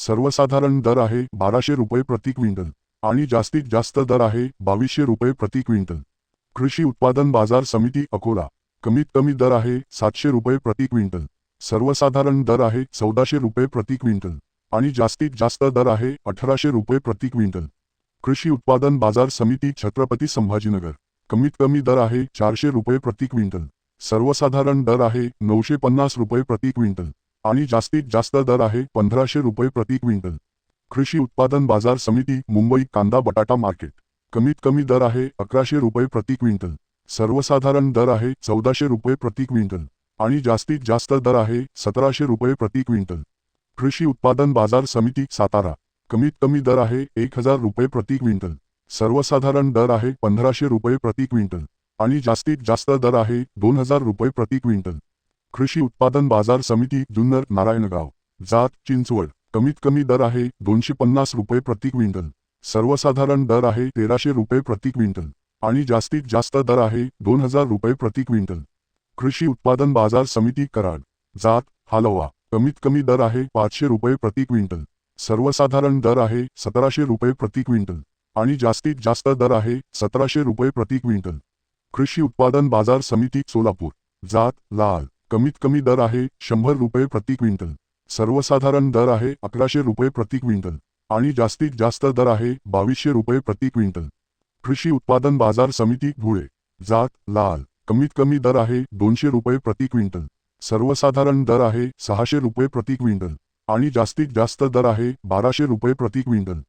सर्वसाधारण दर आहे बाराशे रुपये प्रति क्विंटल आणि जास्तीत जास्त दर आहे बावीसशे रुपये प्रति क्विंटल. कृषी उत्पादन बाजार समिती अकोला. कमीत कमी दर आहे सातशे रुपये प्रति क्विंटल. सर्वसाधारण दर आहे चौदाशे रुपये प्रति क्विंटल आणि जास्तीत जास्त दर आहे अठराशे रुपये प्रति क्विंटल. कृषी उत्पादन बाजार समिती छत्रपती संभाजीनगर. कमीत कमी दर आहे चारशे रुपये प्रति क्विंटल. सर्वसाधारण दर आहे नऊशे पन्नास रुपये प्रति क्विंटल. आणि जास्तीत जास्त दर आहे पंधराशे रुपये प्रति क्विंटल. कृषी उत्पादन बाजार समिती मुंबई कांदा बटाटा मार्केट. कमीत कमी दर आहे अकराशे रुपये प्रति क्विंटल. सर्वसाधारण दर आहे चौदाशे रुपये प्रति क्विंटल. आणि जास्तीत जास्त दर आहे सतराशे रुपये प्रति क्विंटल. कृषी उत्पादन बाजार समिती सातारा. कमीत कमी दर आहे एक हजार रुपये प्रति क्विंटल. सर्वसाधारण दर आहे पंधराशे रुपये प्रति क्विंटल. आणि जास्तीत जास्त दर आहे दोन हजार रुपये प्रति क्विंटल. कृषी उत्पादन बाजार समिती जुन्नर नारायणगाव. जात चिंचवड. कमीत कमी दर आहे दोनशे पन्नास रुपये प्रति क्विंटल. सर्वसाधारण दर आहे तेराशे रुपये प्रति क्विंटल. आणि जास्तीत जास्त दर आहे दोन हजार रुपये प्रति क्विंटल. कृषी उत्पादन बाजार समिती कराड. जात हालवा. कमीत कमी दर आहे पाचशे रुपये प्रति क्विंटल. सर्वसाधारण दर आहे सतराशे रुपये प्रति क्विंटल. आणि जास्तीत जास्त दर आहे सतराशे रुपये प्रति क्विंटल. कृषी उत्पादन बाजार समिती सोलापूर. जात लाल. कमीत कमी दर आहे शंभर रुपये प्रति क्विंटल. सर्वसाधारण दर आहे अकराशे रुपये प्रति क्विंटल. आणि जास्तीत जास्त दर आहे बावीसशे रुपये प्रति क्विंटल. कृषी उत्पादन बाजार समिती धुळे. जात लाल. कमीत कमी दर आहे दोनशे रुपये प्रति क्विंटल. सर्वसाधारण दर आहे सहाशे रुपये प्रति क्विंटल. आणि जास्तीत जास्त दर आहे बाराशे रुपये प्रति क्विंटल.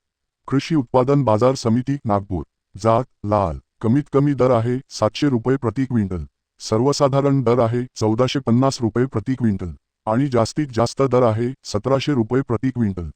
कृषी उत्पादन बाजार समिती नागपूर. जात लाल. कमीत कमी दर आहे सातशे रुपये प्रति क्विंटल. सर्वसाधारण दर आहे चौदाशे पन्नास रुपये प्रति क्विंटल आणि जास्तीत जास्त दर आहे सतराशे रुपये प्रति क्विंटल.